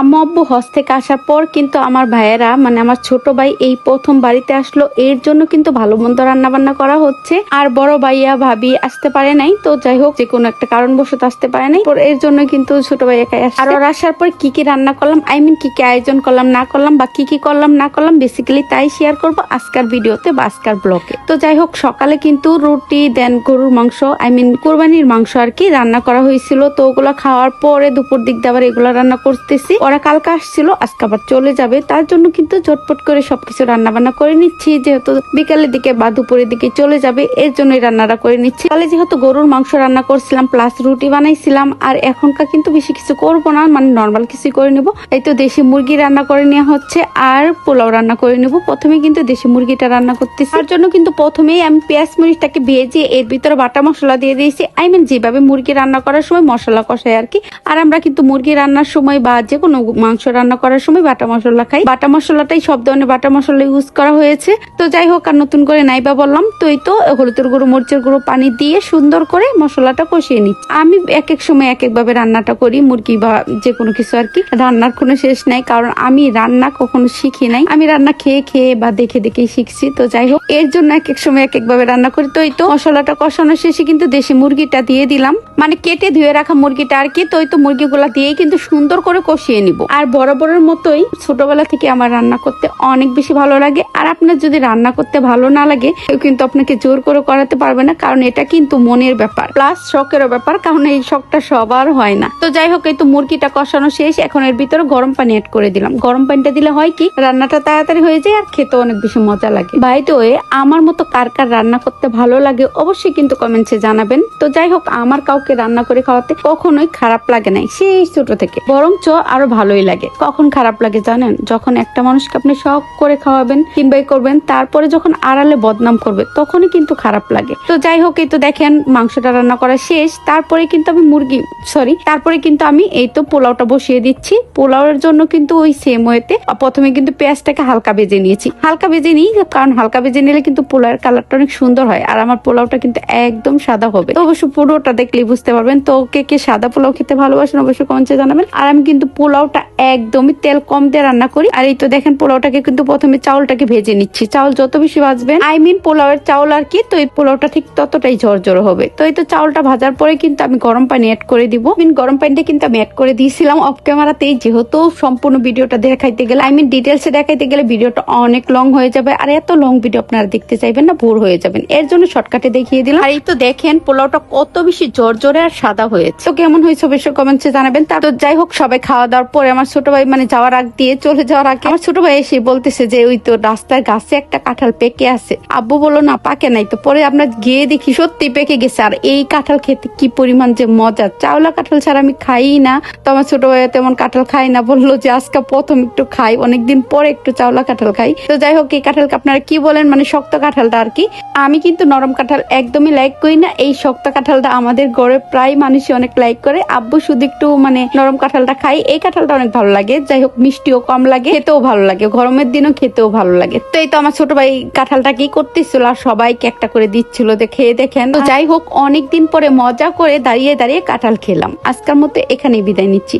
আম্মু আব্বু হজ থেকে আসার পর কিন্তু আমার ভাইয়েরা মানে আমার ছোট ভাই এই প্রথম বাড়িতে আসলো। এর জন্য কিন্তু ভালো মন্দ রান্না বান্না করা হচ্ছে। আর বড় ভাইয়া, ভাবি আসতে পারে নাই। তো যাই হোক, যে কোনো একটা কারণবশত আসতে পারে নাই। এর জন্য কিন্তু ছোট ভাই একাই আসছে। আর ওরা আসার পর কি কি রান্না করলাম আই মিন কি কি আয়োজন করলাম, না করলাম, বা কি কি করলাম, না করলাম বেসিক্যালি তাই শেয়ার করব আজকার ভিডিওতে বা আজকার ব্লগে তো যাই হোক, সকালে কিন্তু রুটি দেন গরুর মাংস আই মিন কোরবানির মাংস আর কি রান্না করা হয়েছিল। তো ওগুলো খাওয়ার পরে দুপুর দিক দিয়ে এগুলো রান্না করতেছি। ওরা কালকে আসছিল, আজকে আবার চলে যাবে। তার জন্য কিন্তু ঝটপট করে সবকিছু রান্না বান্না করে নিচ্ছি। যেহেতু বিকালের দিকে বা দুপুরের দিকে চলে যাবে, এর জন্যই রান্নাটা করে নিচ্ছি। তাহলে যেহেতু গরুর মাংস রান্না করছিলাম প্লাস রুটি বানাইছিলাম, আর এখনকার কিন্তু বেশি কিছু করব না মানে নর্মাল কিছু করে নিব। এই তো দেশি মুরগি রান্না করে নেওয়া হচ্ছে, আর পোলাও রান্না করে নিব। প্রথমে কিন্তু দেশি মুরগিটা রান্না করতেছি। তার জন্য কিন্তু প্রথমেই আমি পেঁয়াজ মরিচটাকে ভেজে, এর ভিতরে বাটা মশলা দিয়ে দিয়েছি। আই মিন যেভাবে মুরগি রান্না করার সময় মশলা কষাই আর কি। আর আমরা কিন্তু মুরগি রান্নার সময় বা যে কোনো মাংস রান্না করার সময় বাটা মশলা খাই। বাটা মশলাটাই সব ধরনের বাটা মশলা ইউজ করা হয়েছে। তো যাই হোক, আর নতুন করে নাইবা বললাম, তো এই তো হলুদের গুঁড়ো, মরিচের গুঁড়ো পানি দিয়ে সুন্দর করে মশলাটা কষিয়ে নিই। আমি এক এক সময় এক এক ভাবে রান্নাটা করি, মুরগি বা যে কোনো কিছু আর কি। রান্নার কোনো শেষ নাই, কারণ আমি রান্না কখনো শিখি নাই। আমি রান্না খেয়ে খেয়ে বা দেখে দেখেই শিখছি, তো যাই হোক, এর জন্য এক এক সময় এক এক ভাবে রান্না করি। তো এই তো মশলাটা কষানো শেষে কিন্তু দেশি মুরগিটা দিয়ে দিলাম। মানে কেটে ধুয়ে রাখা মুরগিটা আর কি, তো এই তো মুরগিগুলা দিয়েই কিন্তু সুন্দর করে কষিয়ে নিব। আর বরাবরের মতোই ছোটবেলা থেকে আমার রান্না করতে অনেক বেশি ভালো লাগে। আর আপনার যদি রান্না করতে ভালো না লাগে, কেউ কিন্তু আপনাকে জোর করে করাতে পারবে না, কারণ এটা কিন্তু মনের ব্যাপার। প্লাস শখেরও ব্যাপার, কারণ এই শখটা সবার হয় না। তো যাই হোক, এই তো মুরগিটা কষানো শেষ। এখন এর ভিতরে গরম পানি অ্যাড করে দিলাম। গরম পানিটা দিলে হয় কি, রান্নাটা তাড়াতাড়ি হয়ে যায় আর খেতে অনেক বেশি মজা লাগে। বাই তো আমার মতো কার কার রান্না করতে ভালো লাগে, অবশ্যই কিন্তু কমেন্টসে জানাবেন। তো যাই হোক, আমার কাউকে রান্না করে খাওয়াতে কখনোই খারাপ লাগে নাই, সেই ছোট থেকে। বরঞ্চ আরও ভালোই লাগে। কখন খারাপ লাগে জানেন? যখন একটা মানুষকে আপনি শখ করে খাওয়াবেন কিংবা ই করবেন, তারপরে যখন আড়ালে বদনাম করবে, তখনই কিন্তু খারাপ লাগে। তো যাই হোক, এই তো দেখেন মাংসটা রান্না করা শেষ, তারপরে কিন্তু আমি মুরগি সরি তারপরে কিন্তু আমি এই তো পোলাওটা বসিয়ে দিচ্ছি। পোলাওয়ের জন্য কিন্তু ওই সেম ওয়েতে প্রথমে কিন্তু পেঁয়াজটাকে হালকা ভেজে নিয়েছি। হালকা ভেজে নিই, কারণ হালকা ভেজে নিলে কিন্তু পোলাওয়ের কালারটা অনেক সুন্দর হয়, আর আমার পোলাওটা কিন্তু একদম সাদা হবে। তো অবশ্য পুরোটা দেখলেই বুঝতে পারবেন। তো কে কে সাদা পোলাও খেতে ভালোবাসেন অবশ্যই কমেন্টে জানাবেন। আর আমি কিন্তু পোলাওটা একদমই তেল কম দিয়ে রান্না করি। আর এই তো দেখেন পোলাওটাকে কিন্তু প্রথমে চাউলটাকে ভেজে নিচ্ছি। চাউল যত বেশি ভাজবেন, আই মিন পোলাওয়ের চাউল আর কি, তো এই পোলাওটা ঠিক ততটাই ঝরঝর হবে। তো এই তো চাউলটা ভাজার পরে কিন্তু আমি গরম পানি অ্যাড করে দিব। মিন গরম পানিটা কিন্তু আমি অ্যাড করে দিয়েছিলাম অফ ক্যামেরাতেই যেহেতু সম্পূর্ণ ভিডিওটা দেখাইতে গেলে আই মিন ডিটেলসে দেখাইতে গেলে ভিডিওটা অনেক লং হয়ে যাবে। আর এত লং ভিডিও আপনারা দেখতে চাইবেন না ভোর হয়ে যাবেন। এর জন্য শর্টকাটে দেখিয়ে দিলাম। আর এই তো দেখেন, পোলাওটা কত বেশি জোরে আর সাদা হয়েছে। তো কেমন হয়েছে অবশ্যই কমেন্টসে জানাবেন। তার তো যাই হোক, সবাই খাওয়া দাওয়ার পরে আমার ছোট ভাই মানে যাওয়ার আগ দিয়ে চলে যাওয়ার আগে আমার ছোট ভাই এসে বলতেছে যে, ওই তো রাস্তার গাছে একটা কাঁঠাল পেকে আছে। আব্বু বলল, না, পাকে নাই। তো পরে আমরা গিয়ে দেখি সত্যি পেকে গেছে। আর এই কাঁঠাল খেতে কি পরিমাণ যে মজা! চাওলা কাঁঠাল ছাড়া আমি খাই না। তো আমার ছোট ভাই তেমন কাঁঠাল খাই না। বলল যে, আজকে প্রথম একটু খাই, অনেকদিন পরে একটু চাওলা কাঁঠাল খাই। তো যাই হোক, এই কাঁঠালকে আপনারা কি বলেন? মানে শক্ত কাঁঠালটা আর কি। আমি কিন্তু নরম কাঁঠাল একদমই লাইক করি না। এই শক্ত কাঁঠালটা আমাদের ঘরে প্রায় মানুষই অনেক লাইক করে। আব্বু শুধু একটু মানে নরম কাঁঠালটা খাই এই কাঁঠালটা অনেক ভালো লাগে। যাই হোক, মিষ্টিও কম লাগে, খেতেও ভালো লাগে। গরমের দিনও খেতেও ভালো লাগে। তো এই তো আমার ছোট ভাই কাঁঠালটা কি করতেছিল আর সবাইকে একটা করে দিচ্ছিল যে খেয়ে দেখেন। তো যাই হোক অনেক দিন পরে মজা করে দাঁড়িয়ে দাঁড়িয়ে কাঁঠাল খেলাম। আজকের মতো এখানেই বিদায় নিচ্ছি।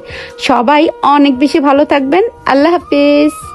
সবাই অনেক বেশি ভালো থাকবেন। আল্লাহ হাফিজ।